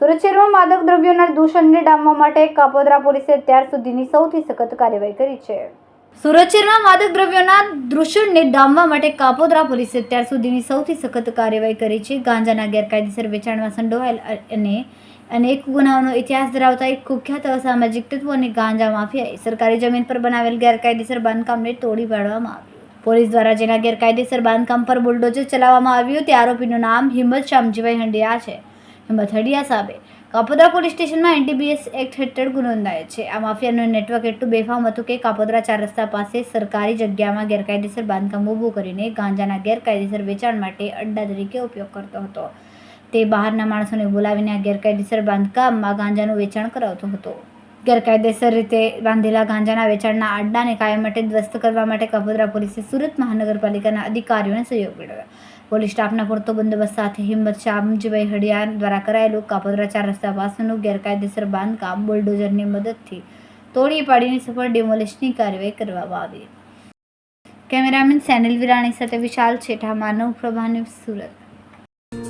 સુરત શહેરમાં માદક દ્રવ્યોના દૂષણને ડામવા માટે કાપોદ્રા પોલીસે અત્યાર સુધીની સૌથી સખત કાર્યવાહી કરી છે. સુરત શહેરમાં માદક દ્રવ્યોના દૂષણને ડામવા માટે કાપોદ્રા પોલીસે અત્યાર સુધીની સૌથી સખત કાર્યવાહી કરી છે. ગાંજાના ગેરકાયદેસર વેચાણમાં સંડોવાયેલ અને અનેક ગુનાઓનો ઇતિહાસ ધરાવતા એક કુખ્યાત અસામાજિક તત્વો અને ગાંજા માફિયાએ સરકારી જમીન પર બનાવેલ ગેરકાયદેસર બાંધકામને તોડી પાડવામાં આવ્યું પોલીસ દ્વારા જેના ગેરકાયદેસર બાંધકામ પર બુલડોઝર ચલાવવામાં આવ્યું તે આરોપીનું નામ હિંમત શ્યામજીભાઈ હંડિયા છે. હિંમત હડિયા સાહેબે કાપોદ્રા પોલીસ સ્ટેશનમાં એનટીબીએસ એક્ટ હેઠળ ગુનો નોંધાયો છે. આ માફિયાનું નેટવર્ક એટલું બેફામ હતું કે કાપોદ્રા ચાર રસ્તા પાસે સરકારી જગ્યામાં ગેરકાયદેસર બાંધકામ ઊભું કરીને ગાંજાના ગેરકાયદેસર વેચાણ માટે અડ્ડા તરીકે ઉપયોગ કરતો હતો. તે બહારના માણસોને બોલાવીને આ ગેરકાયદેસર બાંધકામમાં ગાંજાનું વેચાણ કરાવતો હતો. ગેરકાયદેસર રીતે બાંધેલા ગાંજાના વેચાણના આડ્ડાને કાયમ માટે ધ્વસ્ત કરવા માટે કપોદરા પોલીસે સુરત મહાનગરપાલિકાના અધિકારીઓને સહયોગ મેળવ્યો. પોલીસ સ્ટાફના પૂરતો બંદોબસ્ત સાથે હિંમત શામજીભાઈ હડિયાર દ્વારા કરાયેલું કાપોદરા ચાર રસ્તા પાસેનું ગેરકાયદેસર બાંધકામ બુલડોઝરની મદદથી તોડી પાડીને સફળ ડિમોલિશની કાર્યવાહી કરવામાં આવી. કેમેરામેન સેનિલ વિરાણી સાથે વિશાલ છેઠા, માનવ પ્રભાને સુરત.